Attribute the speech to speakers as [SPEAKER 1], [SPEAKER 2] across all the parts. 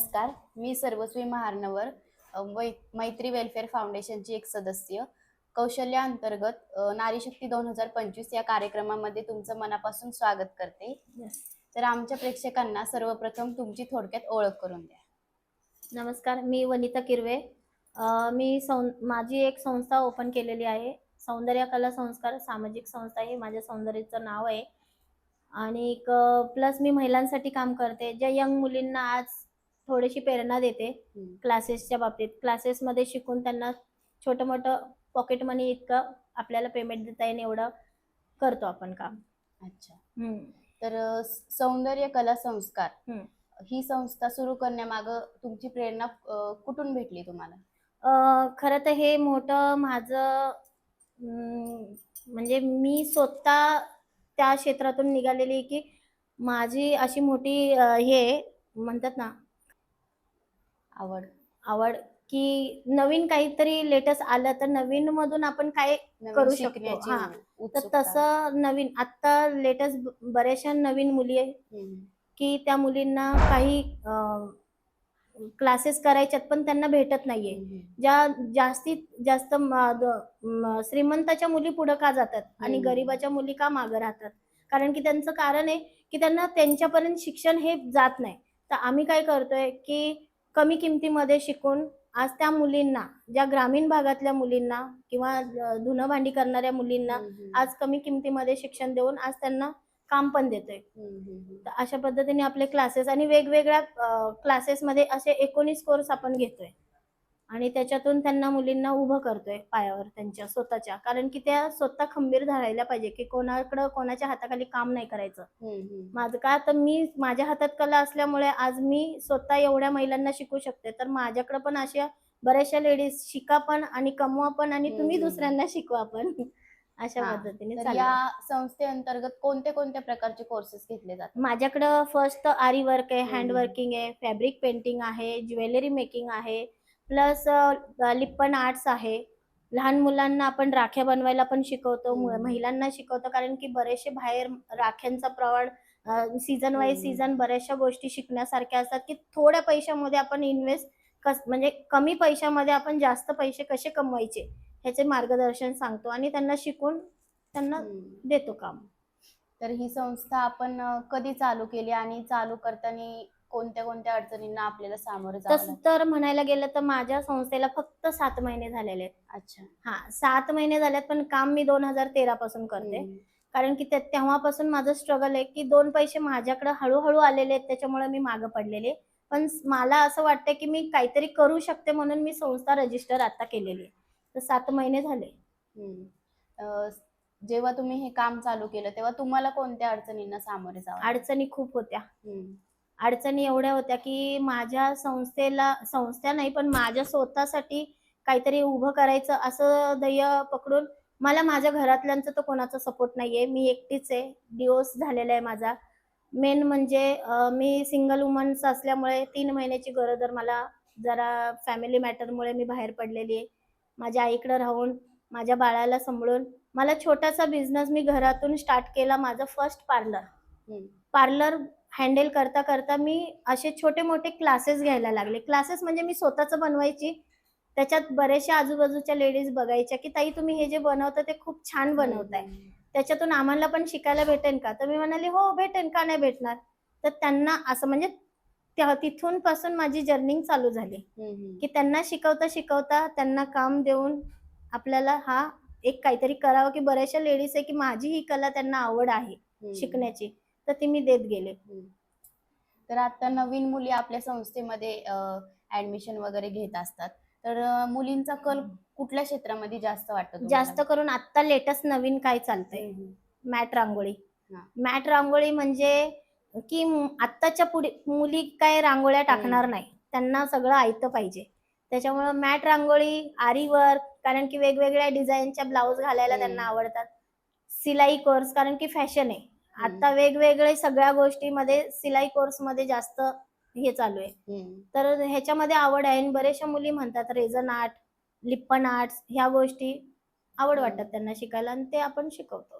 [SPEAKER 1] नमस्कार. मी सर्वस्वी महार्नवर वै- मैत्री वेलफेअर फाउंडेशनची एक सदस्य. कौशल्या अंतर्गत नारी शक्ती दोन हजार पंचवीस या कार्यक्रमामध्ये तुमचं मनापासून स्वागत करते. तर आमच्या प्रेक्षकांना सर्वप्रथम तुमची थोडक्यात ओळख करून द्या.
[SPEAKER 2] नमस्कार मी वनिता किरवे. मी सौ माझी एक संस्था ओपन केलेली आहे. सौंदर्य कला संस्कार सामाजिक संस्था हे माझ्या सौंदर्याचं नाव आहे. आणि प्लस मी महिलांसाठी काम करते. ज्या यंग मुलींना आज थोडीशी प्रेरणा देते. क्लासेसच्या बाबतीत क्लासेसमध्ये शिकून त्यांना छोटं मोठं पॉकेट मनी इतकं आपल्याला पेमेंट देता येईल एवढं करतो आपण काम
[SPEAKER 1] अच्छा. तर सौंदर्य कला संस्कार. ही संस्था सुरू करण्यामागं तुमची प्रेरणा कुठून भेटली तुम्हाला
[SPEAKER 2] खरं तर हे मोठं माझं म्हणजे मी स्वतः त्या क्षेत्रातून निघालेली की माझी अशी मोठी हे म्हणतात ना
[SPEAKER 1] आवड
[SPEAKER 2] आवड की नवीन काहीतरी लेटेस्ट आलं तर नवीन मधून आपण काय करू शकतो. हा. तर. तसं नवीन आत्ता लेटेस्ट बऱ्याचशा नवीन मुली आहे. की त्या मुलींना काही क्लासेस करायच्यात पण त्यांना भेटत नाहीये. ज्या जास्तीत जास्त श्रीमंताच्या मुली पुढे का जातात आणि. गरीबाच्या मुली का मागं राहतात कारण की त्यांचं कारण आहे की त्यांना त्यांच्यापर्यंत शिक्षण हे जात नाही तर आम्ही काय करतोय की कमी किमतीमध्ये शिकून आज त्या मुलींना ज्या ग्रामीण भागातल्या मुलींना किंवा धुणं भांडी करणाऱ्या मुलींना. आज कमी किमतीमध्ये शिक्षण देऊन आज त्यांना काम पण देतोय. तर अशा पद्धतीने आपले क्लासेस आणि वेगवेगळ्या क्लासेसमध्ये असे एकोणीस कोर्स आपण घेतोय आणि त्याच्यातून त्यांना मुलींना उभं करतोय पायावर त्यांच्या स्वतःच्या कारण की त्या स्वतः खंबीर धरायला पाहिजे की कोणाकडं कोणाच्या हाताखाली काम नाही करायचं. माझं का तर मी माझ्या हातात कला असल्यामुळे आज मी स्वतः एवढ्या महिलांना शिकू शकते तर माझ्याकडे पण अशा बऱ्याचशा लेडीज शिका पण आणि कमवा पण आणि तुम्ही. दुसऱ्यांना शिकवा पण अशा. पद्धतीने
[SPEAKER 1] या. संस्थेअंतर्गत कोणत्या कोणत्या प्रकारचे कोर्सेस घेतले जातात
[SPEAKER 2] माझ्याकडं फर्स्ट आरी वर्क आहे
[SPEAKER 1] हम्म.
[SPEAKER 2] हँड वर्किंग आहे फॅब्रिक पेंटिंग आहे ज्वेलरी मेकिंग आहे प्लस लिप्पन आर्ट्स आहे लहान मुलांना आपण राख्या बनवायला पण शिकवतो. महिलांना शिकवतो कारण की बरेचसे बाहेर राख्यांचा प्रवाळ सीझन वाईज. सीझन बऱ्याचशा गोष्टी शिकण्यासारख्या असतात की थोड्या पैशामध्ये आपण इन्व्हेस्ट कस म्हणजे कमी पैशामध्ये आपण जास्त पैसे कसे कमवायचे ह्याचे मार्गदर्शन सांगतो आणि त्यांना शिकून त्यांना. देतो काम
[SPEAKER 1] तर ही संस्था आपण कधी चालू केली आणि चालू करताना कोणत्या कोणत्या अडचणींना आपल्याला सामोरं जावं
[SPEAKER 2] तसं? तर म्हणायला गेलं तर माझ्या संस्थेला फक्त सात महिने झालेले आहेत
[SPEAKER 1] अच्छा
[SPEAKER 2] हा सात महिने झाल्यात पण काम मी दोन हजार तेरा पासून करते
[SPEAKER 1] हम्म.
[SPEAKER 2] कारण की ते- तेव्हापासून माझं स्ट्रगल आहे की दोन पैसे माझ्याकडे हळूहळू आलेले आहेत त्याच्यामुळे मी मागं पडलेले पण स- मला असं वाटतं की मी काहीतरी करू शकते म्हणून मी संस्था रजिस्टर आता केलेली आहे तर सात महिने झाले
[SPEAKER 1] हम्म. अ, जेव्हा तुम्ही हे काम चालू केलं तेव्हा तुम्हाला कोणत्या अडचणींना सामोरे जावं लागलं?
[SPEAKER 2] अडचणी खूप होत्या
[SPEAKER 1] हम्म.
[SPEAKER 2] अडचणी एवढ्या होत्या की माझ्या संस्थेला संस्था नाही पण माझ्या स्वतःसाठी काहीतरी उभं करायचं असं ध्येय पकडून मला माझ्या घरातल्यांचं तर कोणाचा सपोर्ट नाहीये. मी एकटीच आहे. डिवोर्स झालेला आहे माझा. मेन म्हणजे मी सिंगल वुमन्स असल्यामुळे तीन महिन्याची गरोदर मला जरा फॅमिली मॅटरमुळे मी बाहेर पडलेली आहे. माझ्या आईकडे राहून माझ्या बाळाला सांभाळून मला छोटासा बिझनेस मी घरातून स्टार्ट केला माझं फर्स्ट पार्लर. पार्लर हँडल करता करता मी असे छोटे मोठे क्लासेस घ्यायला लागले. क्लासेस म्हणजे मी स्वतःच बनवायची. त्याच्यात बऱ्याचशा आजूबाजूच्या लेडीज बघायच्या की ताई तुम्ही हे जे बनवता ते खूप छान बनवताय. त्याच्यातून आम्हाला पण शिकायला भेटेल का? तर मी म्हणाले हो भेटेल का नाही भेटणार? तर त्यांना असं म्हणजे तिथून पासून माझी जर्निंग चालू झाली. की त्यांना शिकवता शिकवता त्यांना काम देऊन आपल्याला हा एक काहीतरी करावं की बऱ्याचशा लेडीज आहे की माझी ही कला त्यांना आवड आहे. शिकण्याची. तर ती मी देत गेले.
[SPEAKER 1] तर आता नवीन मुली आपल्या संस्थेमध्ये ऍडमिशन वगैरे घेत असतात तर मुलींचा कल कुठल्या क्षेत्रामध्ये जास्त वाटतो?
[SPEAKER 2] जास्त करून आता लेटेस्ट नवीन काय चालतंय. मॅट रांगोळी. मॅट रांगोळी म्हणजे की आत्ताच्या पुढे मुली काय रांगोळ्या टाकणार. नाही त्यांना सगळं ऐकतं पाहिजे त्याच्यामुळे मॅट रांगोळी आरी वर्क कारण की वेगवेगळ्या डिझाईनच्या ब्लाऊज घालायला. त्यांना आवडतात सिलाई कोर्स कारण की फॅशन आहे. आता वेगवेगळे सगळ्या गोष्टीमध्ये सिलाई कोर्समध्ये जास्त हे चालू आहे. तर ह्याच्यामध्ये आवड आहे आणि बऱ्याचशा मुली म्हणतात रेझन आर्ट लिप्पन आर्ट्स ह्या गोष्टी आवड. वाटतात त्यांना शिकायला आणि ते आपण शिकवतो.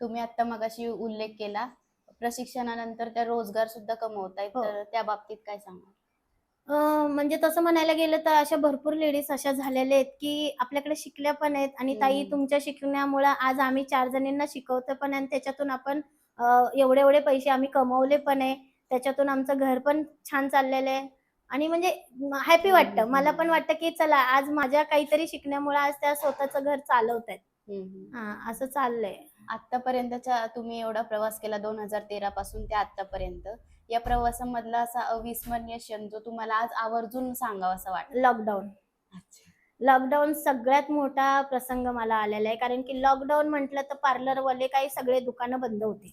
[SPEAKER 1] तुम्ही आता मगाशी उल्लेख केला प्रशिक्षणानंतर त्या रोजगार सुद्धा कमवतायत
[SPEAKER 2] हो.
[SPEAKER 1] तर त्या बाबतीत काय सांगा
[SPEAKER 2] अं, म्हणजे तसं म्हणायला गेलं तर अशा भरपूर लेडीज अशा झालेल्या आहेत की आपल्याकडे शिकल्या पण आहेत आणि ताई
[SPEAKER 1] हम्म.
[SPEAKER 2] तुमच्या शिकण्यामुळे आज आम्ही चार जणींना शिकवतो पण आणि त्याच्यातून आपण अं, एवढे एवढे पैसे आम्ही कमवले पण आहे त्याच्यातून आमचं घर पण छान चाललेलं आहे आणि म्हणजे हॅपी वाटतं
[SPEAKER 1] हम्म.
[SPEAKER 2] मला पण वाटतं की चला आज माझ्या काहीतरी शिकण्यामुळे आज त्या स्वतःचं घर चालवत आहेत
[SPEAKER 1] हम्म, हम्म.
[SPEAKER 2] हा असं चाललंय
[SPEAKER 1] आतापर्यंतच्या तुम्ही एवढा प्रवास केला दोन हजार तेरा पासून ते आतापर्यंत या प्रवासामधला असा अविस्मरणीय क्षण जो तुम्हाला आज आवर्जून सांगावा असं वाटतं?
[SPEAKER 2] लॉकडाऊन लॉकडाऊन सगळ्यात मोठा प्रसंग मला आलेला आहे. कारण की लॉकडाऊन म्हटलं तर पार्लरवाले काही सगळे दुकानं बंद होते.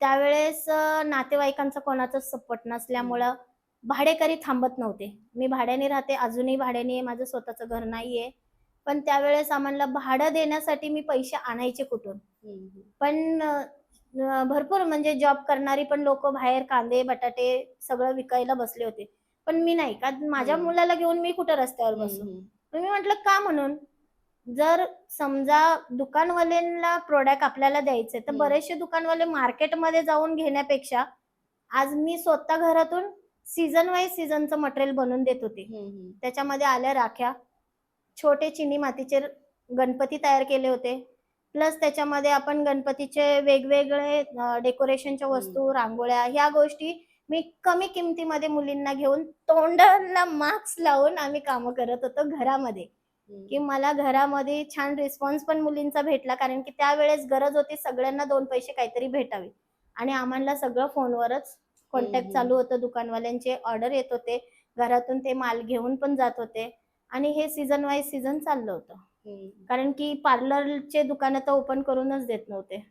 [SPEAKER 2] त्यावेळेस नातेवाईकांचा कोणाचाच सपोर्ट नसल्यामुळं भाडेकरी थांबत नव्हते. मी भाड्याने राहते अजूनही भाड्याने आहे माझं स्वतःचं घर नाहीये. पण त्यावेळेस आम्हाला भाडं देण्यासाठी मी पैसे आणायचे कुठून. पण भरपूर म्हणजे जॉब करणारी पण लोक बाहेर कांदे बटाटे सगळं विकायला बसले होते. पण मी नाही. का माझ्या. मुलाला घेऊन मी कुठं रस्त्यावर बसू? मी म्हटलं का म्हणून? जर समजा दुकानवाल्यांना प्रोडक्ट आपल्याला द्यायचे तर. बरेचसे दुकानवाले मार्केटमध्ये जाऊन घेण्यापेक्षा आज मी स्वतः घरातून सीझन वाईज सीझनचं मटेरियल बनवून देत होते. त्याच्यामध्ये आल्या राख्या छोटे चिनी मातीचे गणपती तयार केले होते. प्लस त्याच्यामध्ये आपण गणपतीचे वेगवेगळे डेकोरेशनच्या वस्तू रांगोळ्या ह्या गोष्टी मी कमी किमतीमध्ये मुलींना घेऊन तोंडाला मास्क लावून आम्ही कामं करत होतो घरामध्ये. की मला घरामध्ये छान रिस्पॉन्स पण मुलींचा भेटला कारण की त्यावेळेस गरज होती सगळ्यांना दोन पैसे काहीतरी भेटावे आणि आम्हाला सगळं फोनवरच कॉन्टॅक्ट. चालू होतं दुकानवाल्यांचे ऑर्डर येत होते घरातून ते माल घेऊन पण जात होते आणि हे सीझन वाईज सीझन चाललं होतं. कारण की पार्लरचे दुकानं तर ओपन करूनच देत नव्हते.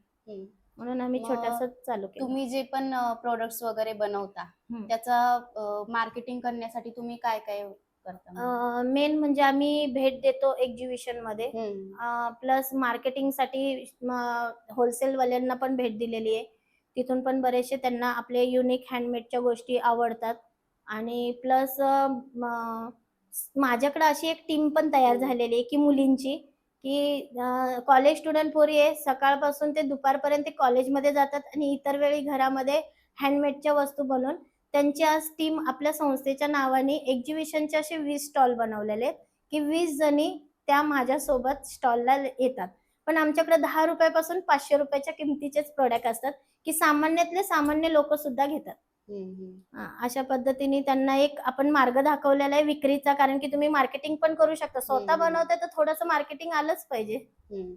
[SPEAKER 2] म्हणून आम्ही छोटस चालू केलं.
[SPEAKER 1] तुम्ही जे पण प्रोडक्ट्स वगैरे बनवता. त्याचा मार्केटिंग करण्यासाठी तुम्ही काय काय करता
[SPEAKER 2] मेन म्हणजे आम्ही भेट देतो
[SPEAKER 1] एक्झिबिशनमध्ये.
[SPEAKER 2] प्लस मार्केटिंगसाठी होलसेल वाल्यांना पण भेट दिलेली आहे. तिथून पण बरेचसे त्यांना आपले युनिक हँडमेडच्या गोष्टी आवडतात. आणि प्लस माझ्याकडे अशी एक टीम पण तयार झालेली आहे की मुलींची की कॉलेज स्टुडंट पोरी आहे सकाळपासून ते दुपारपर्यंत कॉलेजमध्ये जातात आणि इतर वेळी घरामध्ये हँडमेडच्या वस्तू बनवून त्यांची आज टीम आपल्या संस्थेच्या नावाने एक्झिबिशनचे असे वीस स्टॉल बनवलेले आहेत की वीस जणी त्या माझ्यासोबत स्टॉलला येतात. पण आमच्याकडे दहा रुपयापासून पाचशे रुपयाच्या किमतीचेच प्रोडक्ट असतात की सामान्यातले सामान्य लोक सुद्धा घेतात. हा, अशा पद्धतीने त्यांना एक आपण मार्ग दाखवलेला आहे विक्रीचा कारण की तुम्ही मार्केटिंग पण करू शकता स्वतः
[SPEAKER 1] हम्म.
[SPEAKER 2] बनवते तर थोडंसं मार्केटिंग आलंच पाहिजे
[SPEAKER 1] हम्म.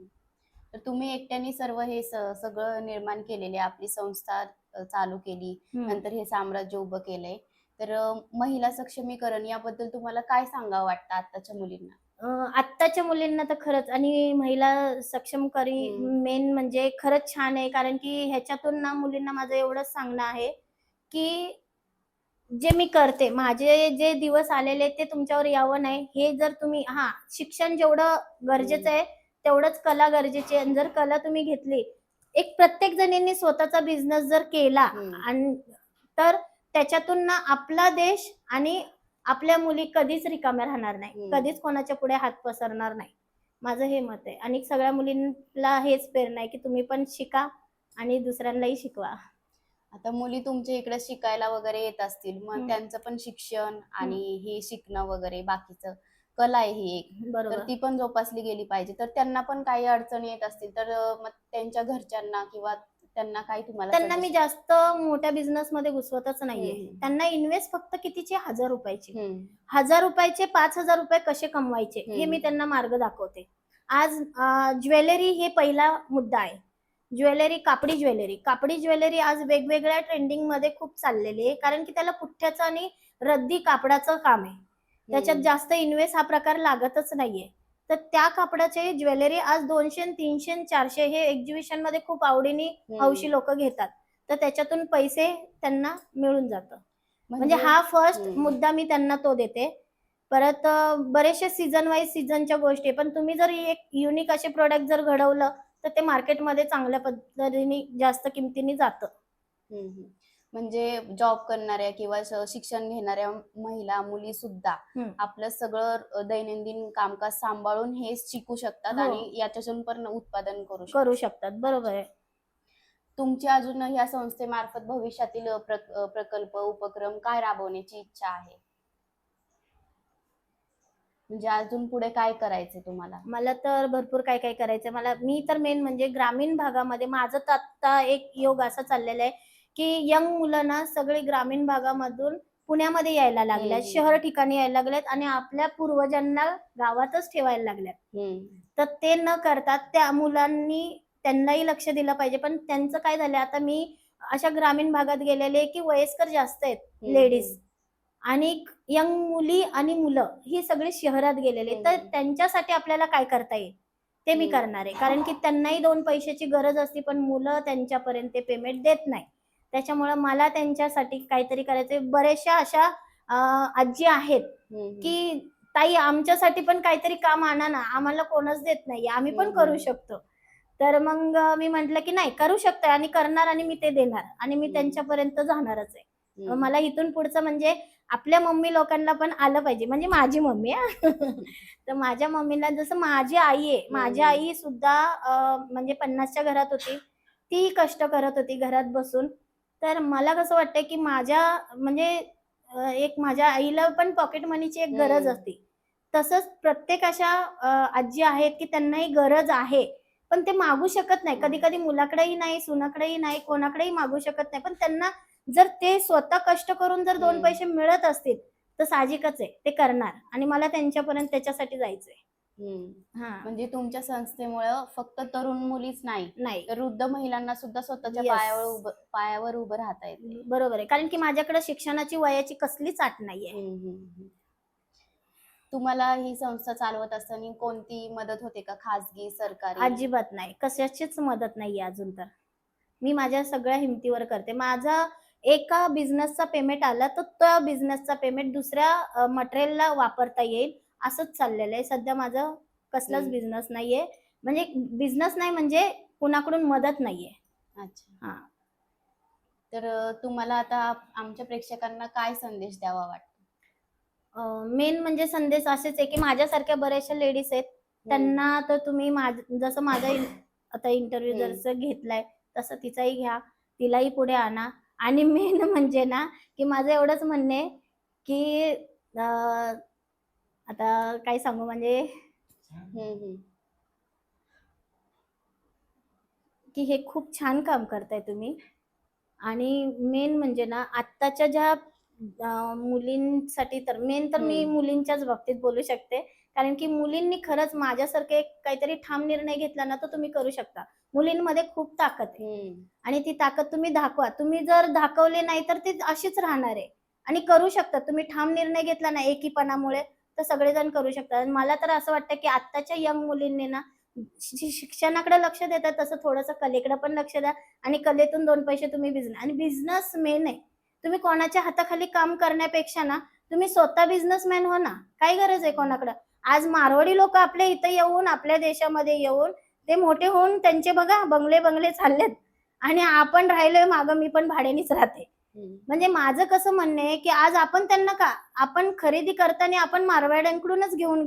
[SPEAKER 1] तर तुम्ही एकट्याने सर्व हे स- सगळं निर्माण केलेले आपली संस्था अ, चालू केली नंतर हे साम्राज्य उभं केलंय तर अ, महिला सक्षमीकरण याबद्दल तुम्हाला काय सांगावं वाटतं आताच्या मुलींना
[SPEAKER 2] अं, आत्ताच्या मुलींना तर खरंच आणि महिला सक्षम करी
[SPEAKER 1] हम्म.
[SPEAKER 2] मेन म्हणजे खरंच छान आहे कारण की ह्याच्यातून ना मुलींना माझं एवढंच सांगणं आहे की जे मी करते माझे जे दिवस आलेले ते तुमच्यावर यावं नाही हे जर तुम्ही हा शिक्षण जेवढं गरजेचं आहे तेवढंच कला गरजेची आहे. जर कला तुम्ही घेतली एक प्रत्येक जणींनी स्वतःचा बिझनेस जर केला. आणि तर त्याच्यातून ना आपला देश आणि आपल्या मुली कधीच रिकाम्या राहणार नाही. कधीच कोणाच्या पुढे हात पसरणार नाही. माझं हे मत आहे. आणि सगळ्या मुलींना हेच प्रेरणा आहे की तुम्ही पण शिका आणि दुसऱ्यांनाही शिकवा.
[SPEAKER 1] आता मुली तुमच्या इकडे शिकायला वगैरे येत असतील मग
[SPEAKER 2] हम्म.
[SPEAKER 1] त्यांचं पण शिक्षण आणि हे शिकणं वगैरे बाकीचं कला आहे ही एक. तर
[SPEAKER 2] बरोबर.
[SPEAKER 1] ती पण जोपासली गेली पाहिजे. तर त्यांना पण काही अडचणी येत असतील तर अ, मग त्यांच्या घरच्यांना किंवा त्यांना काही तुम्हाला
[SPEAKER 2] त्यांना मी जास्त मोठ्या बिझनेस मध्ये घुसवतच नाहीये.
[SPEAKER 1] हम्म.
[SPEAKER 2] त्यांना इन्व्हेस्ट फक्त कितीचे? हजार रुपयाचे.
[SPEAKER 1] हम्म.
[SPEAKER 2] हजार रुपयाचे पाच हजार रुपये कसे कमवायचे? हे
[SPEAKER 1] हम्म.
[SPEAKER 2] मी त्यांना मार्ग दाखवते. आज ज्वेलरी हे पहिला मुद्दा आहे. ज्वेलरी कापडी ज्वेलरी कापडी ज्वेलरी आज वेगवेगळ्या ट्रेंडिंगमध्ये खूप चाललेली आहे कारण की त्याला पुठ्ठ्याचं आणि रद्दी कापडाचं काम आहे त्याच्यात. जास्त इन्व्हेस्ट हा प्रकार लागतच नाहीये तर त्या कापडाचे ज्वेलरी आज दोनशे तीनशे चारशे हे एक्झिबिशनमध्ये खूप आवडीने. हौशी लोक घेतात तर त्याच्यातून पैसे त्यांना मिळून जातं म्हणजे हा फर्स्ट. मुद्दा मी त्यांना तो देते परत बरेचसे सीझन वाईज सीझनच्या गोष्टी. पण तुम्ही जर एक युनिक असे प्रोडक्ट जर घडवलं तर ते मार्केटमध्ये चांगल्या पद्धतीने जास्त किमतीने जातं.
[SPEAKER 1] म्हणजे जॉब करणाऱ्या किंवा शिक्षण घेणाऱ्या महिला मुली सुद्धा. आपलं सगळं दैनंदिन कामकाज सांभाळून हे शिकू शकतात
[SPEAKER 2] हो.
[SPEAKER 1] आणि याच्यातून पण उत्पादन करू
[SPEAKER 2] करू शकतात बरोबर आहे
[SPEAKER 1] तुमची अजून या संस्थेमार्फत भविष्यातील प्रकल्प उपक्रम काय राबवण्याची इच्छा आहे म्हणजे अजून पुढे काय करायचंय तुम्हाला
[SPEAKER 2] मला तर भरपूर काय काय करायचं मला मी तर मेन म्हणजे ग्रामीण भागामध्ये माझं तर आत्ता एक योग असा चाललेला आहे की यंग मुलं ना सगळे ग्रामीण भागामधून पुण्यामध्ये यायला लागल्यात
[SPEAKER 1] हम्म.
[SPEAKER 2] शहर ठिकाणी यायला लागल्यात आणि आपल्या पूर्वजांना गावातच ठेवायला लागल्यात. तर ते न करता त्या मुलांनी त्यांनाही लक्ष दिलं पाहिजे पण त्यांचं काय झालं आता मी अशा ग्रामीण भागात गेलेले की वयस्कर जास्त आहेत. लेडीज आणि यंग मुली आणि मुलं ही सगळी शहरात गेलेले तर
[SPEAKER 1] हम्म.
[SPEAKER 2] त्यांच्यासाठी आपल्याला काय करता येईल ते मी
[SPEAKER 1] हम्म.
[SPEAKER 2] करणार आहे कारण की त्यांनाही दोन पैशाची गरज असते पण मुलं त्यांच्यापर्यंत ते पेमेंट देत नाही त्याच्यामुळे मला त्यांच्यासाठी काहीतरी करायचंय बऱ्याचशा अशा आजी आहेत. की ताई आमच्यासाठी पण काहीतरी काम आणा ना आम्हाला कोणच देत नाही आम्ही पण. करू शकतो तर मग मी म्हंटल की नाही करू शकतोय आणि करणार आणि मी ते देणार आणि मी. त्यांच्यापर्यंत जाणारच आहे. मला इथून पुढचं म्हणजे आपल्या मम्मी लोकांना पण आलं पाहिजे. म्हणजे माझी मम्मी हा. तर माझ्या मम्मीला जसं माझी आई आहे माझी. आई सुद्धा म्हणजे पन्नासच्या घरात होती. ती कष्ट करत होती घरात बसून. तर मला कसं वाटतंय की माझ्या म्हणजे एक माझ्या आईला पण पॉकेट मनीची एक गरज. असते. तसंच प्रत्येक अशा आजी आहेत की त्यांनाही गरज आहे. पण ते मागू शकत नाही. कधी कधी मुलाकडेही नाही सुनाकडेही नाही कोणाकडेही मागू शकत नाही. पण त्यांना जर ते स्वतः कष्ट करून जर दोन. पैसे मिळत असतील तर साहजिकच आहे. ते करणार. आणि मला त्यांच्यापर्यंत त्याच्यासाठी जायचंय. हा.
[SPEAKER 1] म्हणजे तुमच्या संस्थेमुळं फक्त तरुण मुलीच नाही
[SPEAKER 2] नाही.
[SPEAKER 1] वृद्ध महिलांना सुद्धा स्वतःच्या. पायावर पायावर उभं राहता येते.
[SPEAKER 2] बरोबर आहे. कारण की माझ्याकडे शिक्षणाची वयाची कसलीच आट नाहीये.
[SPEAKER 1] तुम्हाला ही संस्था चालवत असताना कोणती मदत होते का? खासगी सरकारी?
[SPEAKER 2] अजिबात नाही. कशाचीच मदत नाहीये अजून तर. मी माझ्या सगळ्या हिमतीवर करते. माझा एका बिझनेसचा पेमेंट आला तर त्या बिझनेसचा पेमेंट दुसऱ्या मटेरियलला वापरता येईल असंच चाललेलं आहे. सध्या माझं कसलाच. बिझनेस नाहीये. म्हणजे बिझनेस नाही म्हणजे कुणाकडून मदत नाहीये.
[SPEAKER 1] अच्छा.
[SPEAKER 2] हा.
[SPEAKER 1] तर तुम्हाला आता आमच्या प्रेक्षकांना काय संदेश द्यावा वाटतो?
[SPEAKER 2] मेन म्हणजे संदेश असेच आहे की माझ्यासारख्या बऱ्याचशा लेडीज आहेत. त्यांना तर तुम्ही जसं माझा आता इंटरव्ह्यू. जसं घेतलाय तसं तिचाही घ्या. तिलाही पुढे आणा. आणि मेन म्हणजे ना की माझं एवढंच म्हणणे की अं, आता काय सांगू म्हणजे. की हे खूप छान काम करताय तुम्ही आणि मेन म्हणजे ना आत्ताच्या ज्या अं, मुलींसाठी तर मेन तर मी
[SPEAKER 1] हम्म.
[SPEAKER 2] मुलींच्याच बाबतीत बोलू शकते कारण की मुलींनी खरंच माझ्यासारखे काहीतरी ठाम निर्णय घेतला ना तर तुम्ही करू शकता. मुलींमध्ये खूप ताकद आहे. आणि ती ताकद तुम्ही दाखवा. तुम्ही जर दाखवली नाही तर ती अशीच राहणार आहे. आणि करू शकता. तुम्ही ठाम निर्णय घेतला ना एकीपणामुळे तर सगळेजण करू शकतात. मला तर असं वाटतं की आत्ताच्या यंग मुलींनी ना शिक्षणाकडे लक्ष देतात तसं थोडंसं कलेकडे पण लक्ष द्या. आणि कलेतून दोन पैसे तुम्ही बिझनेस आणि बिझनेस मेन आहे. तुम्ही कोणाच्या हाताखाली काम करण्यापेक्षा ना तुम्ही स्वतः बिझनेसमॅन हो ना. काय गरज आहे कोणाकडं? आज मारवाडी लोक आपल्या इथं येऊन आपल्या देशामध्ये येऊन ते मोठे होऊन त्यांचे बघा बंगले बंगले चाललेत आणि आपण राहिलोय मागं मी पण भाड्यानेच राहते. म्हणजे माझं कसं म्हणणं आहे की आज आपण त्यांना का आपण खरेदी करताना आपण मारवाड्यांकडूनच घेऊन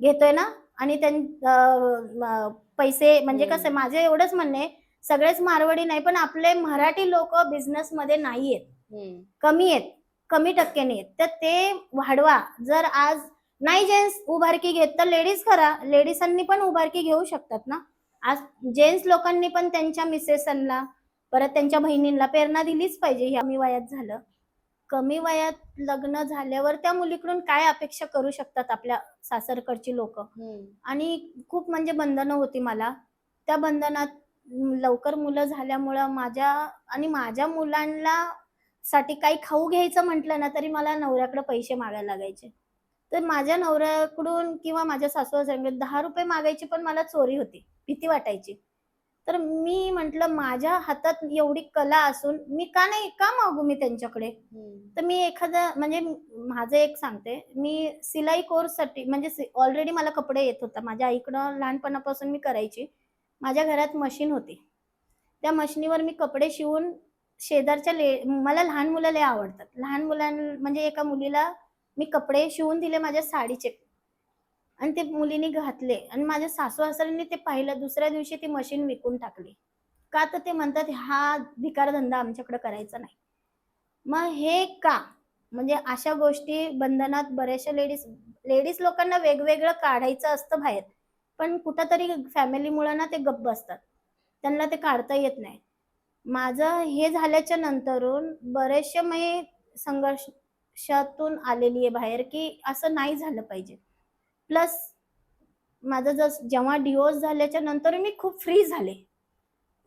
[SPEAKER 2] घेतोय ना आणि त्यां पैसे म्हणजे. कसं माझं एवढंच म्हणणं आहे सगळेच मारवाडी नाही पण आपले मराठी लोक बिझनेस मध्ये नाही आहेत. कमी आहेत कमी टक्क्याने आहेत तर ते वाढवा जर आज नाही जेंट्स उभारकी घेत तर लेडीज करा. लेडीजांनी पण उभारकी घेऊ शकतात ना? आज जेंट्स लोकांनी पण त्यांच्या मिसेसांना परत त्यांच्या बहिणींना प्रेरणा दिलीच पाहिजे. ह्या कमी वयात झालं. कमी वयात लग्न झाल्यावर त्या मुलीकडून काय अपेक्षा करू शकतात आपल्या सासरकडची लोक. आणि खूप म्हणजे बंधनं होती मला. त्या बंधनात लवकर मुलं झाल्यामुळं माझ्या आणि माझ्या मुलांना साठी काही खाऊ घ्यायचं म्हटलं ना तरी मला नवऱ्याकडे पैसे मागायला लागायचे. तर माझ्या नवऱ्याकडून किंवा माझ्या सासू दहा रुपये मागायची पण मला चोरी होती भीती वाटायची. तर मी म्हंटल माझ्या हातात एवढी कला असून मी का नाही का मागू मी त्यांच्याकडे. तर मी एखादा म्हणजे माझं एक सांगते मी सिलाई कोर्ससाठी म्हणजे ऑलरेडी मला कपडे येत होता. माझ्या आईकडं लहानपणापासून मी करायची. माझ्या घरात मशीन होती. त्या मशिनीवर मी कपडे शिवून शेजारच्या ले मला लहान मुलं लय आवडतात. लहान मुलां म्हणजे एका मुलीला मी कपडे शिवून दिले माझ्या साडीचे. आणि ते मुलीने घातले. आणि माझ्या सासू सासऱ्यांनी ते पाहिलं. दुसऱ्या दिवशी ती मशीन विकून टाकली. का तर ते म्हणतात हा भिकार धंदा आमच्याकडे करायचा नाही. मग हे का? म्हणजे अशा गोष्टी बंधनात बऱ्याचशा लेडीज लेडीज लोकांना वेगवेगळं काढायचं असतं बाहेर. पण कुठंतरी फॅमिलीमुळे ना ते गप्प असतात त्यांना ते काढता येत नाही. माझं हे झाल्याच्या नंतरून बरेचसे मी संघर्ष संघर्षातून आलेली आहे बाहेर की असं नाही झालं पाहिजे. प्लस माझं जस जेव्हा डिवोर्स झाल्याच्यानंतर मी खूप फ्री झाले.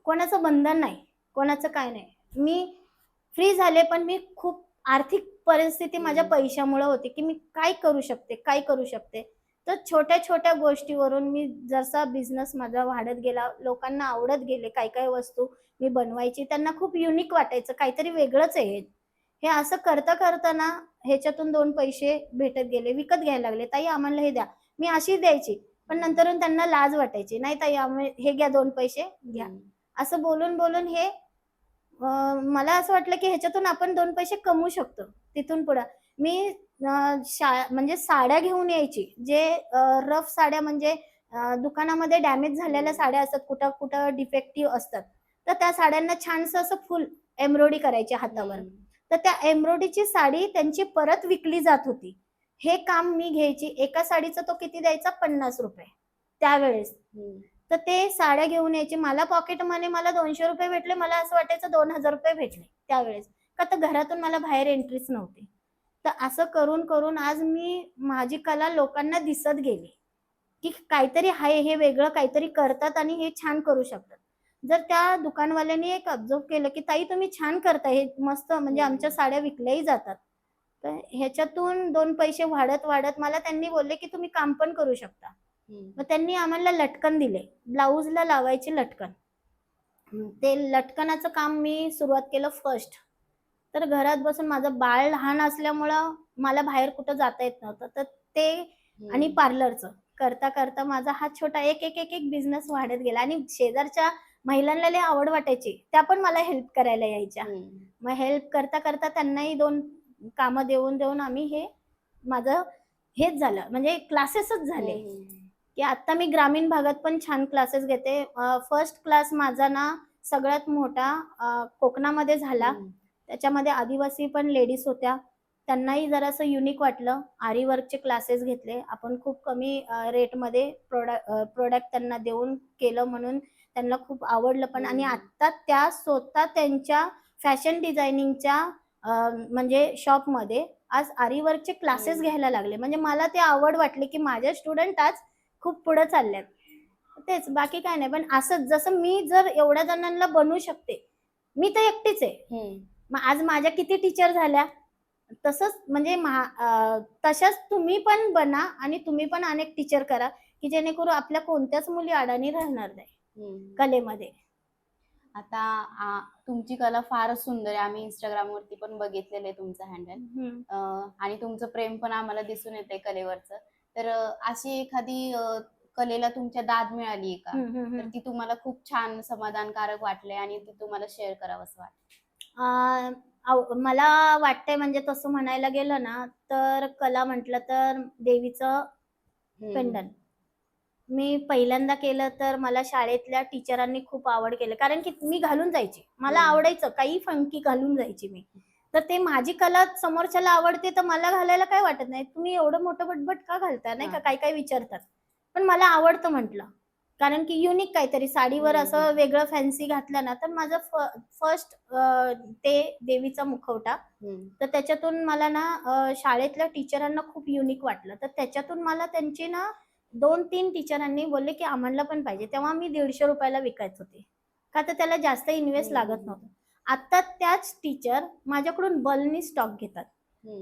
[SPEAKER 2] कोणाचं बंधन नाही कोणाचं काय नाही. मी फ्री झाले पण मी खूप आर्थिक परिस्थिती माझ्या. पैशामुळे होती की मी काय करू शकते काय करू शकते. तर छोट्या छोट्या गोष्टीवरून मी जसा बिझनेस माझा वाढत गेला लोकांना आवडत गेले काय काय वस्तू मी बनवायची त्यांना खूप युनिक वाटायचं काहीतरी वेगळंच आहे. हे. असं करता करताना ह्याच्यातून दोन पैसे भेटत गेले विकत घ्यायला लागले ताई आम्हाला हे द्या मी अशी द्यायची पण नंतर त्यांना लाज वाटायची नाही ताई आम्ही हे घ्या दोन पैसे घ्या. असं बोलून बोलून हे मला असं वाटलं की ह्याच्यातून आपण दोन पैसे कमवू शकतो तिथून पुढं मी शा म्हणजे साड्या घेऊन यायची जे रफ साड्या म्हणजे दुकानामध्ये डॅमेज झालेल्या साड्या असतात कुठं कुठं डिफेक्टिव्ह असतात तर त्या साड्यांना छानसं असं फुल एम्ब्रॉयडरी करायची हातावर. तर त्या एम्ब्रॉयडरीची साडी त्यांची परत विकली जात होती. हे काम मी घ्यायची. एका साडीचा तो किती द्यायचा? पन्नास रुपये. त्यावेळेस. तर ते साड्या घेऊन यायची. मला पॉकेट मनी मला दोनशे रुपये भेटले. मला असं वाटायचं दोन हजार रुपये भेटले त्यावेळेस. का तर घरातून मला बाहेर एंट्रीच नव्हती. तर असं करून करून आज मी माझी कला लोकांना दिसत गेली. की काहीतरी आहे हे वेगळं काहीतरी करतात आणि हे छान करू शकतात. जर त्या दुकानवाल्यांनी एक ऑब्झर्व केलं की ताई तुम्ही छान करताय हे मस्त म्हणजे. आमच्या साड्या विकल्याही जातात. तर ह्याच्यातून दोन पैसे वाढत वाढत मला त्यांनी बोलले की तुम्ही काम पण करू शकता. मग त्यांनी आम्हाला लटकन दिले. ब्लाऊजला लावायचे लटकन. ते लटकनाचं काम मी सुरुवात केलं फर्स्ट तर घरात बसून माझं बाळ लहान असल्यामुळं मला बाहेर कुठं जाता येत नव्हतं. तर ते आणि. पार्लरचं करता करता माझा हा छोटा एक एक एक एक बिझनेस वाढत गेला. आणि शेजारच्या महिलांना लय आवड वाटायची. त्या पण मला हेल्प करायला यायच्या. मग हेल्प करता करता त्यांनाही दोन कामं देऊन देऊन आम्ही हे माझं हेच झालं. म्हणजे क्लासेसच झाले. की आता मी ग्रामीण भागात पण छान क्लासेस घेते. फर्स्ट क्लास माझा ना सगळ्यात मोठा कोकणामध्ये झाला. त्याच्यामध्ये आदिवासी पण लेडीज होत्या. त्यांनाही जरासं युनिक वाटलं. आरी वर्कचे क्लासेस घेतले. आपण खूप कमी रेटमध्ये प्रोडक्ट प्रोडक्ट त्यांना देऊन केलं म्हणून त्यांना खूप आवडलं पण आणि. आता त्या स्वतः त्यांच्या फॅशन डिझायनिंगच्या म्हणजे शॉपमध्ये आज आरी वर्कचे क्लासेस. घ्यायला लागले म्हणजे मला ते आवड वाटली की माझे स्टुडंट आज खूप पुढे चाललेत तेच बाकी काय नाही पण असंच जसं मी जर एवढ्या जणांना बनवू शकते मी तर एकटीच आहे. मग आज माझ्या किती टीचर झाल्या तसंच म्हणजे तशाच तुम्ही पण बना आणि तुम्ही पण अनेक टीचर करा की जेणेकरून आपल्या कोणत्याच मुली अडाणी राहणार नाही. कलेमध्ये.
[SPEAKER 1] आता आ, तुमची कला फारच सुंदर आहे. आम्ही इंस्टाग्राम वरती पण बघितलेलं आहे तुमचं हँडल. आणि तुमचं प्रेम पण आम्हाला दिसून येतंय कलेवरचं. तर अशी एखादी कलेला तुमच्या दाद मिळाली का? तर. ती तुम्हाला खूप छान समाधानकारक वाटले आणि ती तुम्हाला शेअर करावं असं वाटतं
[SPEAKER 2] अं, आव- मला वाटतंय म्हणजे तसं म्हणायला गेलं ना तर कला म्हटलं तर देवीचं. पेंडन. मी पहिल्यांदा केलं तर मला शाळेतल्या टीचरांनी खूप आवड केलं. कारण की मी घालून जायची. मला. आवडायचं. काही फंकी घालून जायची मी. तर ते माझी कला समोरच्याला आवडते तर मला घालायला काय वाटत नाही. तुम्ही एवढं मोठं बटबट का घालता नाही का. काय काय विचारतात. पण मला आवडतं म्हटलं. कारण की युनिक काहीतरी. साडीवर असं. वेगळं फॅन्सी घातलं ना तर माझं फर्स्ट ते देवीचा मुखवटा. तर त्याच्यातून मला ना शाळेतल्या टीचरांना खूप युनिक वाटलं. तर त्याच्यातून मला त्यांची ना दोन तीन टीचरांनी बोलले की आम्हाला पण पाहिजे. तेव्हा मी दीडशे रुपयाला विकायच होते. का तर त्याला जास्त इन्व्हेस्ट. लागत नव्हतं. आता त्याच टीचर माझ्याकडून बल्कनी स्टॉक घेतात.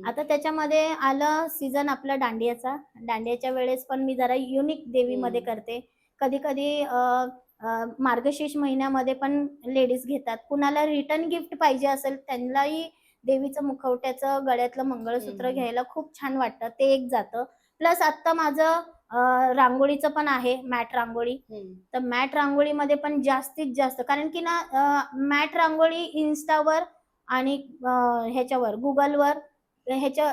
[SPEAKER 2] आता त्याच्यामध्ये आलं सीझन आपला दांडियाचा. दांडियाच्या वेळेस पण मी जरा युनिक देवीमध्ये. करते. कधी कधी मार्गशीर्ष महिन्यामध्ये पण लेडीज घेतात. कुणाला रिटर्न गिफ्ट पाहिजे असेल त्यांनाही देवीचं मुखवट्याचं गळ्यातलं मंगळसूत्र. घ्यायला खूप छान वाटतं. ते एक जातं. प्लस आत्ता माझं रांगोळीचं पण आहे मॅट रांगोळी. तर मॅट रांगोळीमध्ये पण जास्तीत जास्त कारण की ना मॅट रांगोळी इन्स्टावर आणि ह्याच्यावर गुगलवर ह्याच्या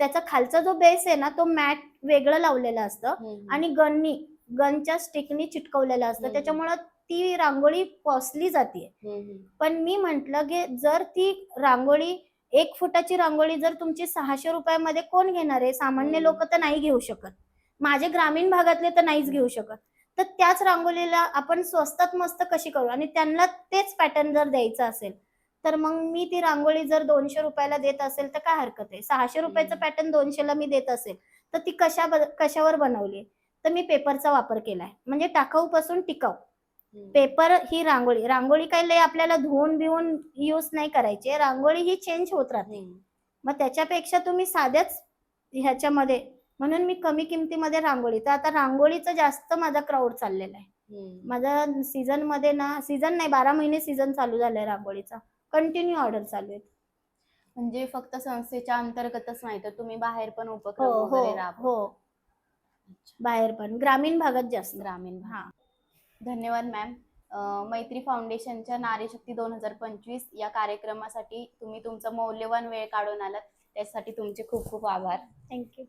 [SPEAKER 2] त्याचा खालचा जो बेस आहे ना तो मॅट वेगळं लावलेलं असतं. आणि गननी गनच्या स्टिकनी चिटकवलेलं असतं. त्याच्यामुळं ती रांगोळी पोचली जाते. पण मी म्हंटल की जर ती रांगोळी एक फुटाची रांगोळी जर तुमची सहाशे रुपयामध्ये कोण घेणार आहे? सामान्य. लोक तर नाही घेऊ शकत. माझे ग्रामीण भागातले तर नाहीच घेऊ शकत. तर त्याच रांगोळीला आपण स्वस्तात मस्त कशी करू? आणि त्यांना तेच पॅटर्न जर द्यायचं असेल तर मग मी ती रांगोळी जर दोनशे रुपयाला देत असेल तर काय हरकत आहे? सहाशे रुपयाचं. पॅटर्न दोनशेला मी देत असेल तर ती कशा कशावर बनवली तर मी पेपरचा वापर केलाय. म्हणजे टाकाऊ पासून टिकाऊ. पेपर ही रांगोळी रांगोळी काही लय आपल्याला धुवून बिवून यूज नाही करायची. रांगोळी ही चेंज होत राहते. मग त्याच्यापेक्षा तुम्ही साध्याच ह्याच्यामध्ये म्हणून मी कमी किमतीमध्ये रांगोळी. तर आता रांगोळीचं जास्त माझा क्राऊड चाललेला आहे. माझा सीझनमध्ये ना सीझन नाही बारा महिने सीझन चालू झालाय रांगोळीचा. कंटिन्यू ऑर्डर चालू आहेत.
[SPEAKER 1] म्हणजे फक्त संस्थेच्या अंतर्गतच नाही तर तुम्ही बाहेर पण उपक्रम
[SPEAKER 2] हो हो
[SPEAKER 1] राबवता.
[SPEAKER 2] हो. बाहेर पण. ग्रामीण भागात जास्त.
[SPEAKER 1] ग्रामीण भाग.
[SPEAKER 2] हा.
[SPEAKER 1] धन्यवाद मॅम मैत्री फाउंडेशनच्या नारीशक्ती दोन हजार पंचवीस या कार्यक्रमासाठी तुम्ही तुमचा मौल्यवान वेळ काढून आलात. त्यासाठी तुमचे खूप खूप आभार.
[SPEAKER 2] थँक्यू